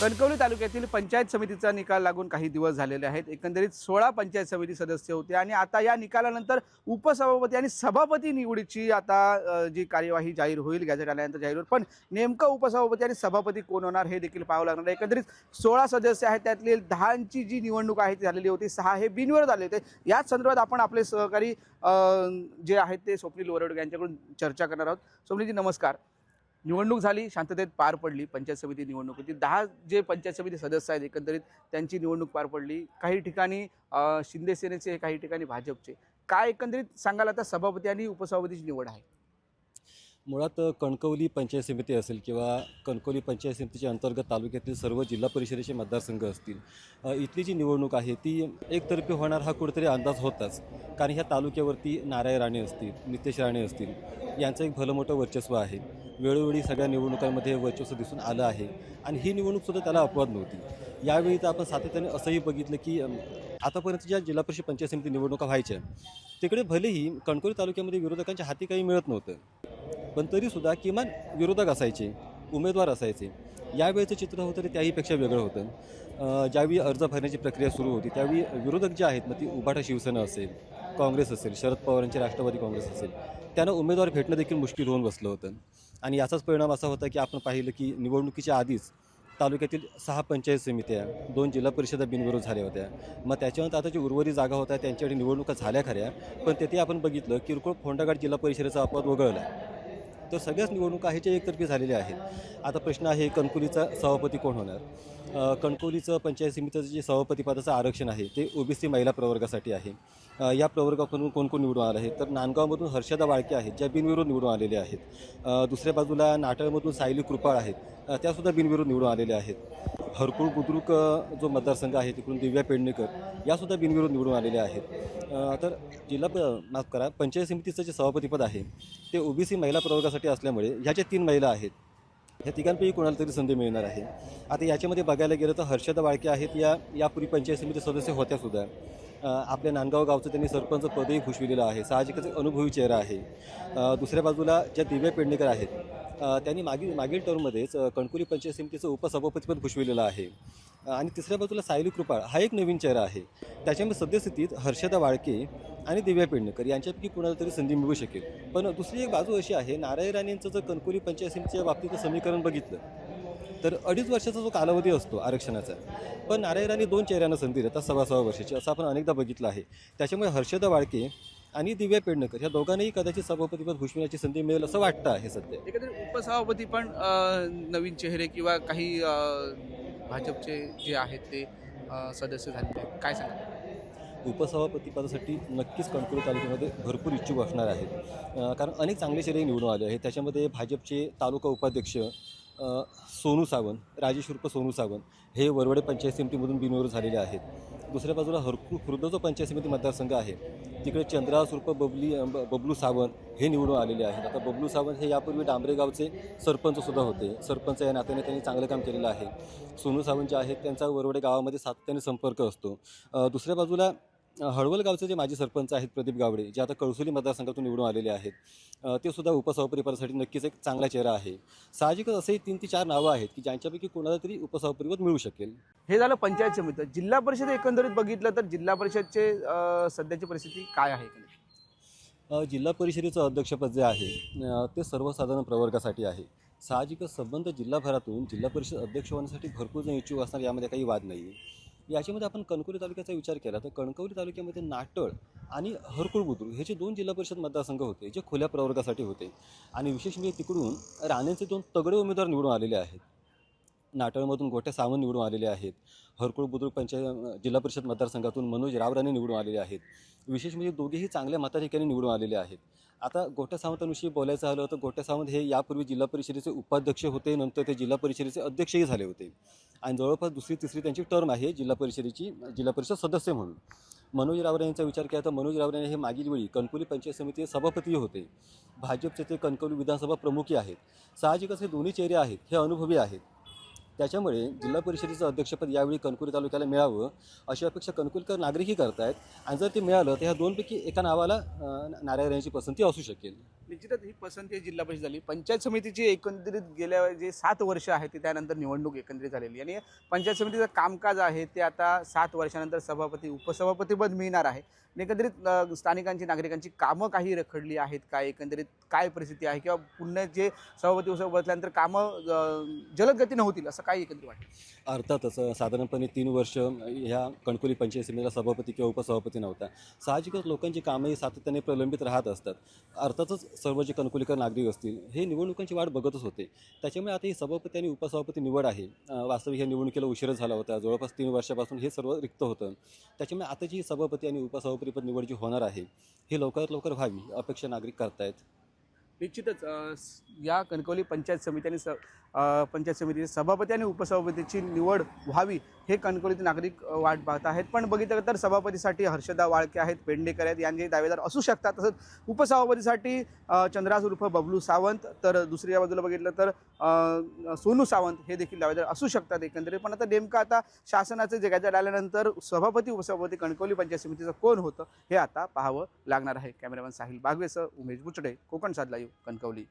कणकवली तालुक्यातील पंचायत समितीचा निकाल लागून काही दिवस झालेले आहेत. एकंदरीत सोळा पंचायत समिती सदस्य होते आणि आता या निकालानंतर उपसभापती आणि सभापती निवडीची आता जी कार्यवाही जाहीर होईल गॅझेट आल्यानंतर जाहीर होईल. पण नेमकं उपसभापती आणि सभापती कोण होणार हे देखील पाहावं लागणार आहे. एकंदरीत सोळा सदस्य आहेत त्यातली दहाची जी निवडणूक आहे ती झालेली होती सहा हे बिनवर आले होते. याच संदर्भात आपण आपले सहकारी जे आहेत ते स्वप्नील वरवड यांच्याकडून चर्चा करणार आहोत. स्वप्नीलजी नमस्कार. निवडणूक झाली शांततेत पार पडली पंचायत समिती निवडणूक होती. दहा जे पंचायत समिती सदस्य आहेत एकंदरीत त्यांची निवडणूक पार पडली. काही ठिकाणी शिंदेसेनेचे शिंदे सेनेचे काही ठिकाणी भाजपचे. काय एकंदरीत सांगाल आता सभापती आणि उपसभापतीची निवड आहे? मुळात कणकवली पंचायत समिती असेल किंवा कणकवली पंचायत समितीच्या अंतर्गत तालुक्यातील सर्व जिल्हा परिषदेचे मतदारसंघ असतील इथली जी निवडणूक आहे ती एकतर्फी होणार हा कुठेतरी अंदाज होताच. कारण ह्या तालुक्यावरती नारायण राणे असतील नितेश राणे असतील यांचं एक भलं मोठं वर्चस्व आहे. वेळोवेळी सगळ्या निवडणुकांमध्ये वर्चस्व दिसून आलं आहे. आणि ही निवडणूकसुद्धा त्याला अपवाद नव्हती. यावेळी तर आपण सातत्याने असंही बघितलं की आतापर्यंत ज्या जिल्हा परिषद पंचायत समिती निवडणुका व्हायच्या तिकडे भलेही कणकोली तालुक्यामध्ये विरोधकांच्या हाती काही मिळत नव्हतं. पण तरीसुद्धा किमान विरोधक असायचे उमेदवार असायचे. यावेळेचं चित्र होतं ते त्याहीपेक्षा वेगळं होतं. ज्यावेळी अर्ज भरण्याची प्रक्रिया सुरू होती त्यावेळी विरोधक जे आहेत मग ती उभाटा शिवसेना असेल काँग्रेस असेल शरद पवारांची राष्ट्रवादी काँग्रेस असेल त्यांना उमेदवार भेटणं देखील मुश्किल होऊन बसलं होतं. आणि याचाच परिणाम असा होता की आपण पाहिलं की निवडणुकीच्या आधीच तालुक्यातील सहा पंचायत समित्या दोन जिल्हा परिषदा बिनविरोध झाल्या होत्या. मग त्याच्यानंतर आता जी उर्वरित जागा होत्या त्यांच्याकडे निवडणुका झाल्या खऱ्या. पण तेथे आपण बघितलं किरकोळ फोंडाघाट जिल्हा परिषदेचा अपवाद वगळला. तर सगळ्याच निवडणुका ह्याच्या एकतर्फी झालेल्या आहेत. आता प्रश्न आहे कणकोलीचा सभापती कोण होणार? कणकोलीचं पंचायत समितीचं जे सभापती पदाचं आरक्षण आहे ते ओबीसी महिला प्रवर्गासाठी आहे. या प्रवर्गाकडून कोण कोण निवडून आलं आहे तर नांदगावमधून हर्षदा वाळके आहेत ज्या बिनविरोध निवडून आलेल्या आहेत. दुसऱ्या बाजूला नाटळमधून सायली कृपाळ आहेत. त्यासुद्धा बिनविरोध निवडून आलेल्या आहेत. हरकुळ बुद्रुक जो मतदारसंघ आहे तिकडून दिव्या पेडणेकर यासुद्धा बिनविरोध निवडून आलेल्या आहेत. तर जिल्हा प माफ करा पंचायत समितीचं जे सभापतीपद आहे ते ओबीसी महिला प्रवर्गासाठी असल्यामुळे ह्या ज्या तीन महिला आहेत ह्या तिघांपैकी कोणाला तरी संधी मिळणार आहे? आता याच्यामध्ये बघायला गेलं तर हर्षदा वाळके आहेत या यापूर्वी पंचायत समिती सदस्य होत्या सुद्धा. आपल्या नांदगाव गावचं त्यांनी सरपंच पदही भूषविलेलं आहे. साहजिकच एक अनुभवी चेहरा आहे. दुसऱ्या बाजूला ज्या दिव्या पेडणेकर आहेत त्यांनी मागील मागील टर्ममध्येच कणकुली पंचायत समितीचं उपसभापतीपद भूषविलेलं आहे. आणि तिसऱ्या बाजूला सायली कृपाळ हा एक नवीन चेहरा आहे. त्याच्यामुळे सद्यस्थितीत हर्षदा वाळके आणि दिव्या पेडणेकर यांच्यापैकी कुणाला तरी संधी मिळू शकेल. पण दुसरी एक बाजू अशी आहे नारायण राणेंचं जर कणकुली पंचायत समितीच्या बाबतीत समीकरण बघितलं तर अडीच वर्षाचा जो कालावधी असतो आरक्षणाचा पण नारायण राणे दोन चेहऱ्यांना संधी देतात सव्वा सव्वा वर्षाची असं आपण अनेकदा बघितलं आहे. त्याच्यामुळे हर्षदा वाळके आणि दिव्या पेडणेकर ह्या दोघांनाही कदाचित सभापतीपद भूषविण्याची संधी मिळेल असं वाटतं आहे सध्या. एकंदरीत उपसभापती पण नवीन चेहरे किंवा काही भाजपचे जे आहेत ते सदस्य झालेले आहेत. काय सांगा उपसभापती पदासाठी नक्कीच कणकोली तालुक्यामध्ये भरपूर इच्छुक असणार आहेत. कारण अनेक चांगले चेहरे निवडून आले आहेत. त्याच्यामध्ये भाजपचे तालुका उपाध्यक्ष सोनू सावंत राजेश उर्फ सोनू सावंत हे वरवडे पंचायत समितीमधून बिनविरोध झालेले आहेत. दुसऱ्या बाजूला हरकू खुर्द जो पंचायत समिती मतदारसंघ आहे तिकडे चंद्रास उर्फ बबली बबलू सावंत हे निवडून आलेले आहेत. आता बबलू सावंत हे यापूर्वी डांबरेगावचे सरपंचसुद्धा होते. सरपंच या नात्याने त्यांनी चांगलं काम केलेलं आहे. सोनू सावंत जे आहेत त्यांचा वरवडे गावामध्ये सातत्याने संपर्क असतो. दुसऱ्या बाजूला हळवल गावचे जे माजी सरपंच आहेत प्रदीप गावडे जे आता कळसुली मतदारसंघातून निवडून आलेले आहेत ते सुद्धा उपसभापती पदासाठी नक्कीच एक चांगला चेहरा आहे. साहजिकच असे तीन ते चार नावं आहेत की ज्यांच्यापैकी कोणाला तरी उपसभापतीपद मिळू शकेल. हे झालं पंचायत समिती. जिल्हा परिषद एकंदरीत बघितलं तर जिल्हा परिषदचे सध्याची परिस्थिती काय आहे? जिल्हा परिषदेचं अध्यक्षपद जे आहे ते सर्वसाधारण प्रवर्गासाठी आहे. साहजिकच संबंध जिल्हाभरातून जिल्हा परिषद अध्यक्ष होण्यासाठी भरपूर जण इच्छुक असणार यामध्ये काही वाद नाही आहे याच्यामध्ये आपण कणकवली तालुक्याचा विचार केला तर कणकवली तालुक्यामध्ये नाटळ आणि हरकुळ बुद्रुक हे जे दोन जिल्हा परिषद मतदारसंघ होते जे खुल्या प्रवर्गासाठी होते आणि विशेष म्हणजे तिकडून राणेंचे दोन तगडे उमेदवार निवडून आलेले आहेत. नाटळमधून गोट्या सावंत निवडून आलेले आहेत. हरकुळ बुद्रुक पंचायत जिल्हा परिषद मतदारसंघातून मनोज रावराणे निवडून आलेले आहेत. विशेष म्हणजे दोघेही चांगल्या मताधिकारी निवडून आलेले आहेत. आता गोट्या सावंतांविषयी बोलायचं झालं तर गोट्या सावंत हे यापूर्वी जिल्हा परिषदेचे उपाध्यक्ष होते नंतर ते जिल्हा परिषदेचे अध्यक्षही झाले होते. आणि जवळपास दुसरी तिसरी त्यांची टर्म आहे जिल्हा परिषदेची जिल्हा परिषद सदस्य म्हणून. मनोज रावरे यांचा विचार केला तर मनोज रावरे हे मागील वेळी कणकवली पंचायत समितीचे सभापती होते. भाजपचे ते कणकवली विधानसभा प्रमुखही आहेत. साहजिकच हे दोन्ही चेहरे आहेत हे अनुभवी आहेत. त्याच्यामुळे जिल्हा परिषदेचं अध्यक्षपद यावेळी कणकवली तालुक्याला मिळावं अशी अपेक्षा कणकुलकर नागरिकही करतायत. आणि जर ते मिळालं तर ह्या दोनपैकी एका नावाला अं, नारायण यांची पसंती असू शकेल. निश्चितच ही पसंती जिल्हा परिषद झाली. पंचायत समितीची एकंदरीत गेल्या जे सात वर्ष आहेत ते त्यानंतर निवडणूक एकंदरीत झालेली आणि पंचायत समितीचं कामकाज आहे ते आता सात वर्षानंतर सभापती उपसभापतीपद मिळणार आहे. एकंदरीत स्थानिकांची नागरिकांची कामं काही रखडली आहेत काय एकंदरीत काय परिस्थिती आहे? किंवा पुन्हा जे सभापती उपसभापती बसल्यानंतर कामं अ, जलद गतीनं होतील असं काय एकंदरीत वाटतं? अर्थातच साधारणपणे तीन वर्ष ह्या कणकुली पंचायत समितीला सभापती किंवा उपसभापती नव्हता साहजिकच लोकांची कामंही सातत्याने प्रलंबित राहत असतात. अर्थातच सर्व जे कणकुलीकर नागरिक असतील हे निवडणुकांची वाट बघतच होते. त्याच्यामुळे आता ही सभापती आणि उपसभापती निवड आहे. वास्तविक ह्या निवडणुकीला उशीरच झाला होता. जवळपास तीन वर्षापासून हे सर्व रिक्त होतं. त्याच्यामुळे आता जी सभापती आणि उपसभापतीपद निवड जी होणार आहे ही लवकरात लवकर व्हावी अपेक्षा नागरिक करतायत. निश्चितच या कणकवली पंचायत समिती आणि स पंचायत समितीचे सभापती आणि उपसभापतीची निवड व्हावी हे कणकवलीत नागरिक वाट पाहत आहेत. पण बघितलं तर सभापतीसाठी हर्षदा वाळके आहेत पेंडेकर आहेत यांचे दावेदार असू शकतात. तसंच उपसभापतीसाठी चंद्रास उर्फ बबलू सावंत. तर दुसऱ्या बाजूला बघितलं तर सोनू सावंत हे देखील दावेदार असू शकतात एकंदरीत. पण आता नेमकं आता शासनाचं जे गॅजेट आल्यानंतर सभापती उपसभापती कणकवली पंचायत समितीचं कोण होतं हे आता पाहावं लागणार आहे. कॅमेरामॅन साहिल बागवेसह उमेश बुचडे कोकण साधला येऊ कणकवली.